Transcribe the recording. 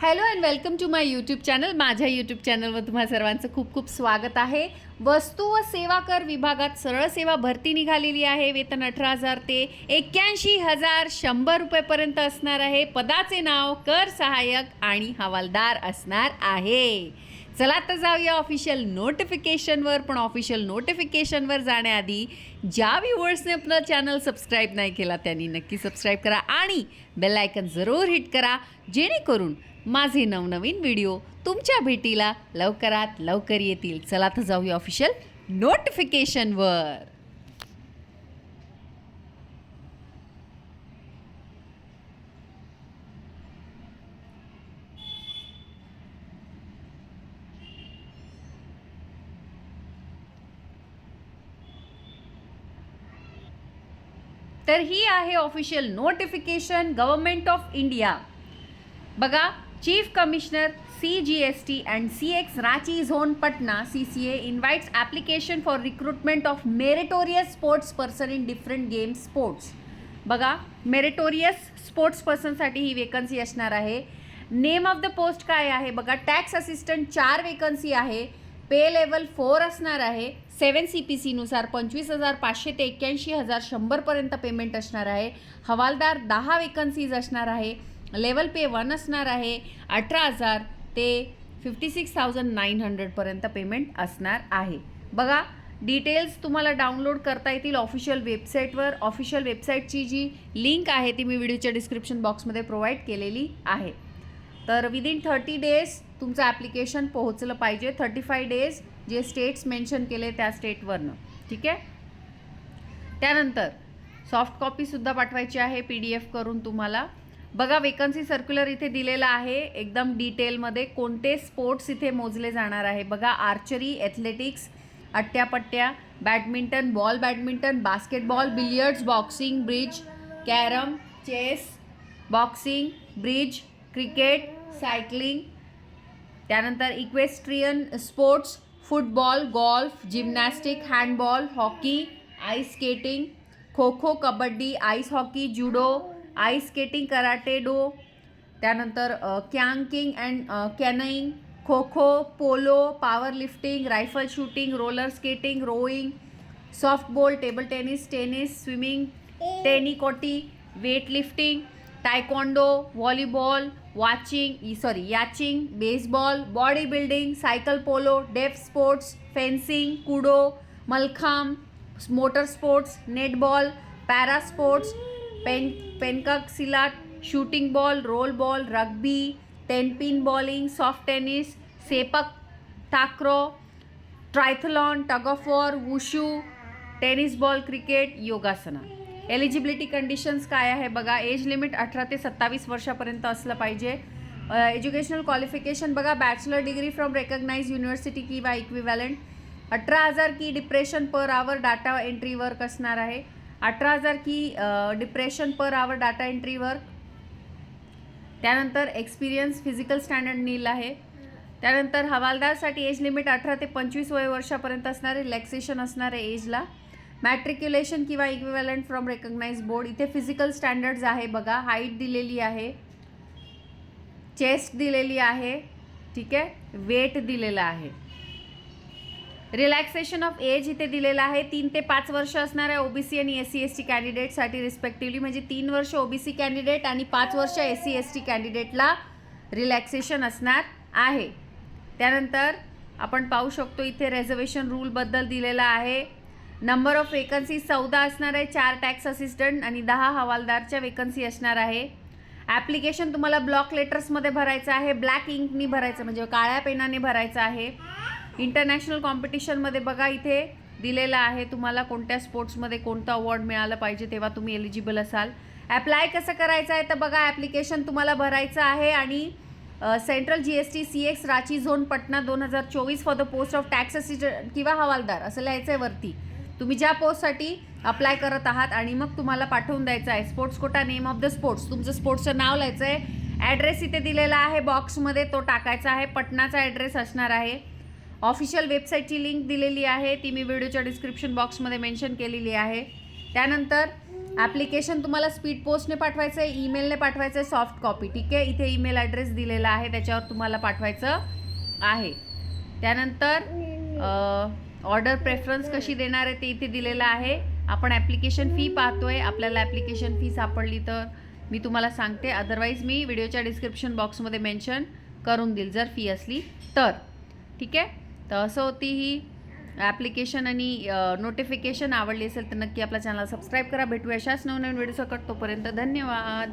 Hello and welcome to my YouTube channel माझ्या YouTube चॅनलवर तुम्हा सर्वांचं खूप खूप स्वागत आहे. वस्तू व सेवा कर विभागात सरळ सेवा भरती निघालेली आहे. वेतन अठरा हजार ते एक्क्याऐंशी हजार शंभर रुपयेपर्यंत असणार आहे. पदाचे नाव कर सहाय्यक आणि हवालदार असणार आहे. चला तर जाऊया ऑफिशियल नोटिफिकेशनवर पण ऑफिशियल नोटिफिकेशनवर जाण्याआधी ज्या व्ह्युअर्सने आपलं चॅनल सबस्क्राईब नाही केला त्यांनी नक्की सबस्क्राईब करा आणि बेल आयकन जरूर हिट करा जेणेकरून माझे नवनवीन व्हिडिओ तुमच्या भेटीला लवकरात लवकर येतील. चला तर जाऊया ऑफिशियल नोटिफिकेशनवर तर ही आहे official notification government of India बघा chief commissioner C G S T and C X Ranchi zone Patna C C A invites application for recruitment of meritorious sports person in different games sports बघा meritorious sports पर्सनसाठी ही vacancy असणार आहे. Name of the post काय आहे? बघा tax assistant चार vacancy आहे. पे लेवल फोर असणार आहे. सेवन सी पी सीनुसार पंचवीस हजार पाचशे ते एक्क्याऐंशी हजार शंभरपर्यंत पेमेंट असणार आहे. हवालदार दहा वेकन्सीज असणार आहे. लेवल पे वन असणार आहे. अठरा हजार ते फिफ्टी सिक्स थाउजंड नाईन हंड्रेडपर्यंत पेमेंट असणार आहे. बघा डिटेल्स तुम्हाला डाउनलोड करता येतील ऑफिशियल वेबसाईटवर ऑफिशियल वेबसाईटची जी लिंक आहे ती मी व्हिडिओच्या डिस्क्रिप्शन बॉक्समध्ये प्रोव्हाइड केलेली आहे. तर विदिन थर्टी डेज तुमचं ॲप्लिकेशन पोहोचलं पाहिजे. थर्टी फाय डेज जे स्टेट्स मेन्शन केले त्या स्टेटवरनं ठीक आहे? त्यानंतर सॉफ्ट कॉपीसुद्धा पाठवायची आहे. पी डी एफ करून तुम्हाला बघा वेकन्सी सर्क्युलर इथे दिलेला आहे. एकदम डिटेलमध्ये कोणते स्पोर्ट्स इथे मोजले जाणार आहे. बघा archery athletics atyapatya badminton ball badminton basketball billiards boxing bridge carrom chess boxing bridge cricket cycling त्यानंतर equestrian sports football golf gymnastic handball hockey ice skating kho kho kabaddi ice hockey judo ice skating, karate, do, त्यानंतर kayaking and canoeing kho kho polo, power lifting, rifle shooting, roller skating rowing softball, table tennis tennis, swimming tenikoit weight lifting taekwondo volleyball watching sorry, yachting, baseball, body building cycle polo, deaf sports fencing kudo mallakhamb motor sports, netball, para sports pen pencak silat shooting ball roll ball rugby tenpin bowling soft tennis sepak takraw triathlon tug of war wushu tennis ball cricket yogasana. Eligibility conditions काय आहे? बघा age limit अठरा ते सत्तावीस वर्षापर्यंत असलं पाहिजे. Educational qualification बघा bachelor degree from recognize university किंवा इक्विव्हॅलंट अठरा हजार की depression per hour data entry work असणार आहे. अठरा हजार की डिप्रेशन पर आवर डाटा एंट्रीवर त्यानंतर एक्सपिरियन्स फिजिकल स्टँडर्ड नील आहे. त्यानंतर हवालदारसाठी एज लिमिट अठरा ते पंचवीस वय वर्षापर्यंत असणारे रिलॅक्सेशन असणार आहे एजला मॅट्रिक्युलेशन किंवा इक्विवॅलंट फ्रॉम रेकग्नाइज बोर्ड इथे फिजिकल स्टँडर्ड्स आहे बघा. हाईट दिलेली आहे. चेस्ट दिलेली आहे. ठीक आहे? वेट दिलेलं आहे. रिलॅक्सेशन ऑफ एज इथे दिलेलं आहे. तीन ते पाच वर्ष असणार आहे ओबीसी आणि एस सी एस टी कॅन्डिडेटसाठी रिस्पेक्टिव्हली म्हणजे तीन वर्ष ओबीसी कॅन्डिडेट आणि पाच वर्ष एस सी एस टी कॅन्डिडेटला रिलॅक्सेशन असणार आहे. त्यानंतर आपण पाहू शकतो इथे रेझर्वेशन रूलबद्दल दिलेला आहे. नंबर ऑफ वेकन्सी चौदा असणार आहे चार टॅक्स असिस्टंट आणि दहा हवालदारच्या वेकन्सी असणार आहे. ॲप्लिकेशन तुम्हाला ब्लॉक लेटर्समध्ये भरायचं आहे ब्लॅक इंकनी भरायचं म्हणजे काळ्या पेनाने भरायचं आहे. इंटरनॅशनल कॉम्पिटिशनमध्ये बघा इथे दिलेलं आहे तुम्हाला कोणत्या स्पोर्ट्समध्ये कोणतं अवॉर्ड मिळालं पाहिजे तेव्हा तुम्ही एलिजिबल असाल. ॲप्लाय कसं करायचं आहे तर बघा ॲप्लिकेशन तुम्हाला भरायचं आहे आणि central G S T C X Ranchi zone Patna दोन हजार चोवीस for the post of tax assistant किंवा हवालदार असं लिहायचं आहे वरती. तुम्ही ज्या पोस्टसाठी अप्लाय करत आहात आणि मग तुम्हाला पाठवून द्यायचं आहे. Sports quota name of the sports तुमचं स्पोर्ट्सचं नाव लिहायचं आहे ॲड्रेस इथे दिलेला आहे बॉक्समध्ये तो टाकायचा आहे. पटनाचा ॲड्रेस असणार आहे. ऑफिशियल वेबसाईटची लिंक दिलेली आहे. ती मी व्हिडिओच्या डिस्क्रिप्शन बॉक्समध्ये मेन्शन केलेली आहे. त्यानंतर ॲप्लिकेशन तुम्हाला स्पीड पोस्टने पाठवायचं आहे ईमेलने पाठवायचं आहे सॉफ्ट कॉपी. ठीक आहे? इथे ईमेल ॲड्रेस दिलेला आहे. त्याच्यावर तुम्हाला पाठवायचं आहे. त्यानंतर ऑर्डर प्रेफरन्स कशी देणार आहे ते इथे दिलेलं आहे. आपण ॲप्लिकेशन फी पाहतो आहे आपल्याला ॲप्लिकेशन फी सापडली तर मी तुम्हाला सांगते. अदरवाईज मी व्हिडिओच्या डिस्क्रिप्शन बॉक्समध्ये मेन्शन करून देईल जर फी असली तर. ठीक आहे? तर असं होती ही ॲप्लिकेशन आणि नोटिफिकेशन आवडली असेल तर नक्की आपल्या चॅनल सबस्क्राईब करा. भेटूया अशाच नवनवीन व्हिडिओ सकट तोपर्यंत धन्यवाद.